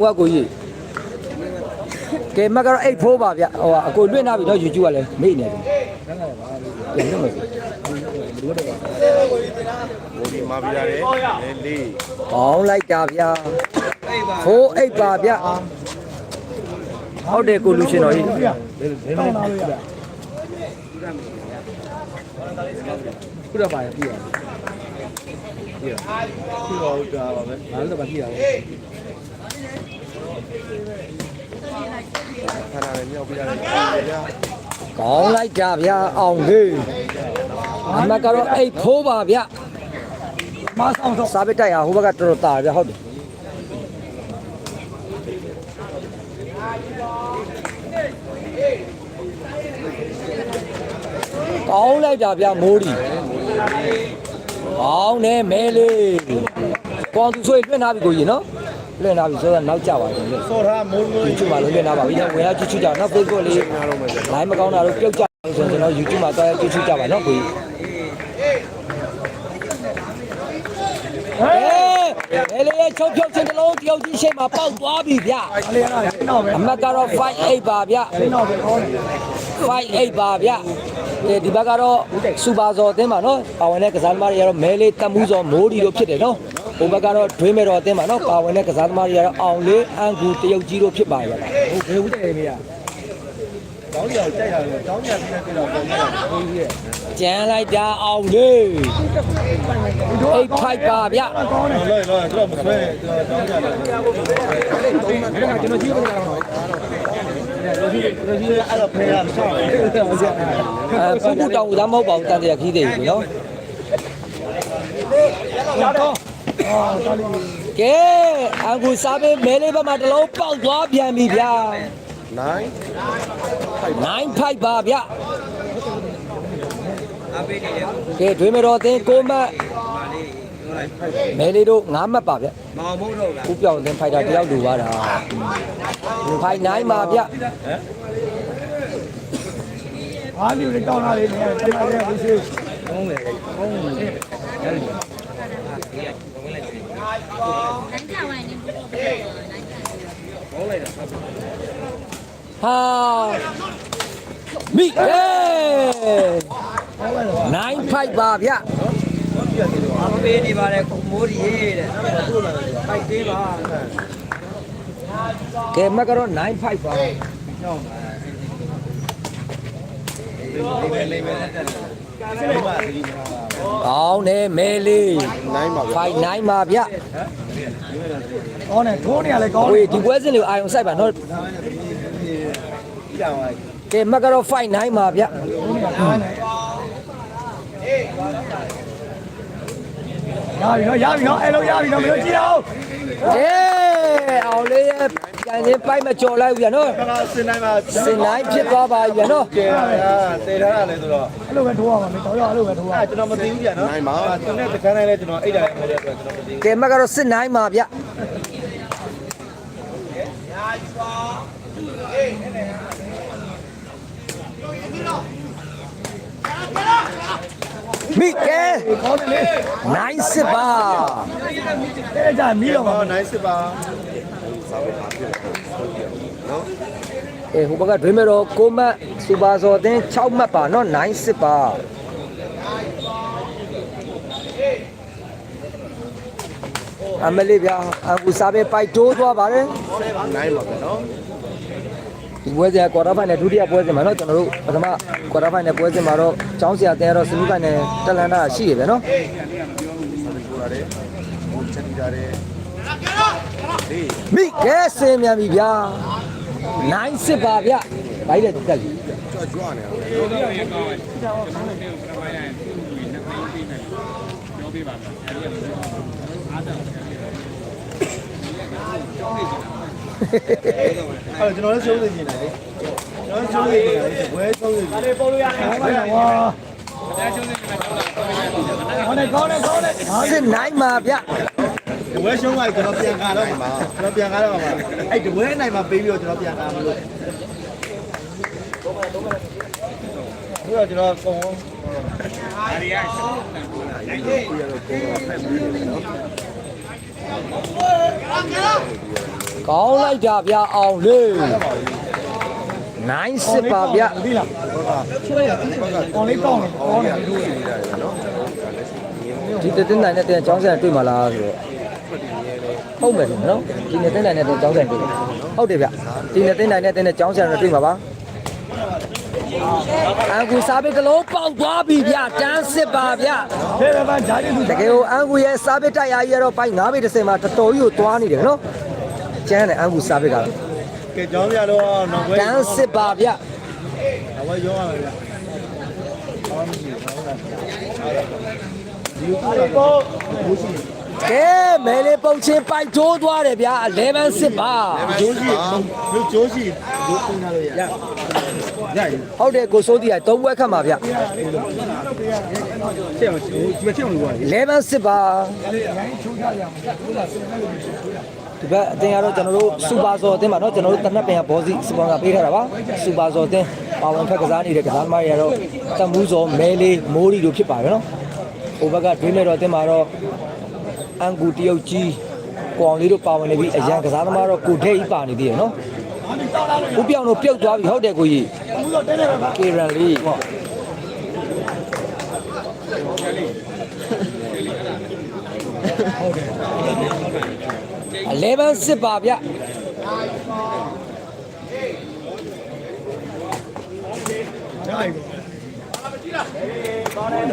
ဟိုကကိုကြီးကဲမကတော့အိတ်ဖိုးပါဗျဟိုကအကိုလွင့်လာပြီတော့ YouTube ကလည်းမေ့နေတယ်ပြန်လို့မဖြစ်ဘိုဒီမာပြရတယ်လေလေးကောင်းလိုက်တာဗျာဖိုးအိတ်ပါဗျဟုတ်တယ်ကိုလူရှင်တော်ကြီးတောင်းလာလို့ရခုတော့ပါရပြီရပြီခုတော့ကြာပါပဲငါလည်းပါပြီရပါ ခဏလေးမြောက်ပြရတယ်ဗျာကောင်းလိုက်တာဗျာအောင်လေးအမကတော့အိတ်ဖိုးပါဗျမဆောင်တော့စားပစ်တိုက်ဟာဟိုဘက်ကတော်တော်တာဗျဟုတ်တယ်ကောင်းလိုက်တာဗျမိုးဒီကောင်းတယ်မဲလေးကောင်းသူဆိုရင်လွင့်ထားပြီကိုကြီးနော် လွင့်ထားပြီဆိုတော့နောက်ကျပါပြီလေစောထားမိုးမိုး YouTube မှာလည်းလွင့်ထားပါပြီဝင်ရောက်ကြည့်ကြည့်ကြအောင်နော် Facebook လေး line မကောင်းတာတော့ပြုတ်ကြအောင်ဆိုရင်ကျွန်တော် YouTube မှာသွားရောက်ကြည့်ကြည့်ကြပါနော်ကိုကြီးဟေးလေလေချုပ်ဖြုတ်ခြင်းတစ်လုံးတယောက်ကြီးရှေ့မှာပေါက်သွားပြီဗျအလေးရအောင်တော့ပဲအမတ်ကတော့58ပါဗျတော့ပဲခေါ်တယ်58ပါဗျဒီဒီဘက်ကတော့စူပါဇော်အသင်းပါနော်ပါဝင်တဲ့ကစားသမားတွေကတော့မဲလေးတက်မှုဇော်မိုးဒီတို့ဖြစ်တယ်နော် ဟိုဘက်ကတော့ဒွေးမဲတော်အသင်းပါနော်ပါဝင်တဲ့ကစားသမားတွေကတော့အောင်လေးအန်ကူတရုတ်ကြီးတို့ဖြစ်ပါရဲ့လားဟိုဘယ်ဦးတယ်နေရတောင်းကြကြိုက်ရတယ်တောင်းကြပြီးတဲ့တော့ပုံရဘုန်းကြီးရဲ့ကျန်လိုက်တာအောင်လေးအိတ်ဖိုက်ပါဗျကောင်းတယ်လောလောတော့မဆွဲတောင်းကြတယ်အဲ့ဒါကျွန်တော်ကြည့်လို့ရအောင်တော့ဒီဒီဒီအဲ့တော့ဖေးရဆောက်တယ်ဟုတ်ကဲ့အဲပုပုတောင်ဦးသားမဟုတ်ပါဘူးတန်တရာခီးသေးပြီနော်တော့အာတော်လေး ကဲအခုစားပေးမဲလေးဘက်မှာတစ်လုံးပေါက်သွားပြန်ပြီဗျာနိုင်9ဖိုက်ပါဗျကဲဒွေးမတော်အသင်းကိုမတ်မဲလေးတို့9မှတ်ပါဗျမောင်မုံတော့လားဦးပြောင်းအသင်းဖိုက်တာတယောက်လူပါတာဖိုက်9ပါဗျအားမျိုးလေးတောင်းလာလေးနေတယ်တမန်ရဲ့ဘူးရှိဟာ မိကဲ9ဖိုက်ပါဗျအပေးနေပါလေကိုမိုးရီတဲ့ဖိုက်သေးပါကဲမတ်ကတော့9ဖိုက်ပါကောင်းတယ်မဲလေးနိုင်ပါဗျာဖိုင်နိုင်ပါဗျကောင်းတယ်ထိုးနေရလဲကောင်းဟိုဒီပွဲစဉ်လေးအာယုံစိုက်ပါနော် ကဲမတ်ကတော့ဖိုင်နိုင်ပါဗျရပြီနော်ရပြီနော်အဲ့လိုရပြီနော်မလို့ကြည့်တော့အေးအောင်လေးရဲ့ပြန်ချင်းပိုက်မကြော်လိုက်ဘူးဗျနော်ခဏစင်နိုင်ပါစင်နိုင်ဖြစ်သွားပါပြီဗျနော်ကဲပါတေထားတာလေဆိုတော့အဲ့လိုပဲထိုးရမှာမတော်ရအဲ့လိုပဲထိုးရအဲ့ကျွန်တော်မသိဘူးဗျာနော်နိုင်ပါသူနဲ့တခန်းတိုင်းလဲကျွန်တော်အိတ်တာလည်းမဟုတ်တဲ့အတွက်ကျွန်တော်မသိဘူးကဲမတ်ကတော့စစ်နိုင်ပါဗျ မိကဲကောင်းတယ်လေနိုင်စစ်ပါတဲ့ကြမီးတော့မှာဟောနိုင်စစ်ပါအေးဟိုဘက်ကဒွေးမဲတော့ကိုမတ်စူပါဇော်အသင်း6မှတ်ပါနော်နိုင်စစ်ပါအမလေးဗျာအခုစားပဲပိုက်တိုးသွားပါတယ်နိုင်ပါဗျာနော် ဒီပွဲစဉ်ကကွာတာဖိုင်နယ်ဒုတိယပွဲစဉ်မှာเนาะကျွန်တော်တို့ပထမကွာတာဖိုင်နယ်ပွဲစဉ်မှာတော့ចောင်းဆရာတင်ရတော့စမီဖိုင်နယ်တက်လန်တာရှိရပဲเนาะ ဆိုရတယ်ဘုံချက်ကြတယ်ဒီ မိကဲစင်မြန်ပြီဗျာနိုင်စစ်ပါဗျဘိုက်တဲ့တက်ကြီး ကြွကြွနေတယ် အဲ့ကျွန်တော်လည်းရှုံးနေနေတယ်လေကျွန်တော်ရှုံးနေနေတယ်ဝဲရှုံးနေတယ်လေပေါ်လို့ရအောင်ပါဝါကောင်းတယ်ကောင်းတယ်ကောင်းတယ်စစ်နိုင်ပါဗျဝဲရှုံးလိုက်ကျွန်တော်ပြန်ကားတော့မှာကျွန်တော်ပြန်ကားတော့မှာအဲ့ဒီဝဲနိုင်မှာပေးပြီးတော့ကျွန်တော်ပြန်ကားမလို့ဘူးတော့ကျွန်တော်ကုံအားရရှုံးတယ်ပြရတော့ကုံတော့ဖက်ပြီးတယ်နော် ကောင်းလိုက်တာဗျာအောင်လေးနိုင်စစ်ပါဗျာသိလားကောင်းလေးကောင်းတယ်ကောင်းတယ်လူကြီးနေတာเนาะဒီတင်းတိုင်းနဲ့တင်းချောင်းဆိုင်တွေ့မလားဆိုတော့ဟုတ်မယ်နော်ဒီနဲ့တင်းတိုင်းနဲ့တင်းချောင်းဆိုင်တွေ့ဟုတ်တယ်ဗျဒီနဲ့တင်းတိုင်းနဲ့တင်းနဲ့ချောင်းဆိုင်တော့တွေ့မှာပါအန်ကူစားပိတ်ကလေးပေါက်သွားပြီဗျတန်းစစ်ပါဗျတကယ်ကိုအန်ကူရဲ့စားပိတ်တိုက်အားကြီးကတော့ပိုင်း9မိနစ်30မှာတော်တော်ကြီးကိုသွားနေတယ်နော် ကျန်းတယ်အန်ကူစားပိတ်ကတော့ကဲကြောင်းရတော့နောက်ဝဲတန်းစစ်ပါဗျနောက်ဝဲရောရမယ်ဗျာကဲမဲလေးပုတ်ချင်းပိုက်ထိုးသွားတယ်ဗျာ11စစ်ပါဂျိုးရှိမြို့ဂျိုးရှိဂျိုးပုံရလို့ရရရဟုတ်တယ်ကိုစိုးတီကသုံးဘွဲခတ်မှာဗျချက်အောင်ဒီမချက်အောင်လို့ပါလေ11စစ်ပါ ဒီဘက်အတင်းကတော့ကျွန်တော်တို့စူပါဇော်အတင်းပါနော်ကျွန်တော်တို့တနက်ပင်ကဘောစီစပွန်ဆာပေးထားတာပါစူပါဇော်အတင်းပါဝင်ဖက်ကစားနေတဲ့ကစားသမားတွေကတော့တမူးဇော်မဲလေးမိုးရီတို့ဖြစ်ပါပဲနော်ဟိုဘက်ကဒွေးမဲ့တော့အတင်းပါတော့အန်ကူတရုတ်ကြီးကိုအောင်လေးတို့ပါဝင်နေပြီးအရန်ကစားသမားတော့ကိုထိတ်ပါနေသေးရနော်ဦးပြောင်တို့ပြုတ်သွားပြီဟုတ်တယ်ကိုကြီးကေရန်လေး 11စစ်ပါဗျဂျားကြီး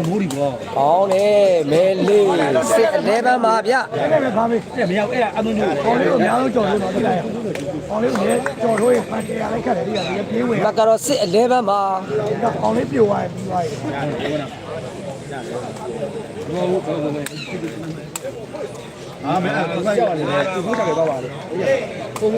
မိုးရီပေါ့။ကောင်းတယ်မဲလေးစစ်11ပါဗျအဲ့ဒါပဲဘာမေးတဲ့မရောက်အဲ့ဒါအမှန်တို့ကောင်းလေးကိုအများဆုံးကြော်လို့တော့တကယ်ကောင်းလေးကိုလည်းကြော်ထိုးရင်ဖန်ကြရလိုက်ခတ်တယ်ဒီကဒီပြေးဝင်။မကတော့စစ်11ပါကောင်းလေးပြိုသွားပြီးသွားပြီ အာမဲအခုကရောက်နေတယ်သူ့ကြောက်ရတော့ပါလေ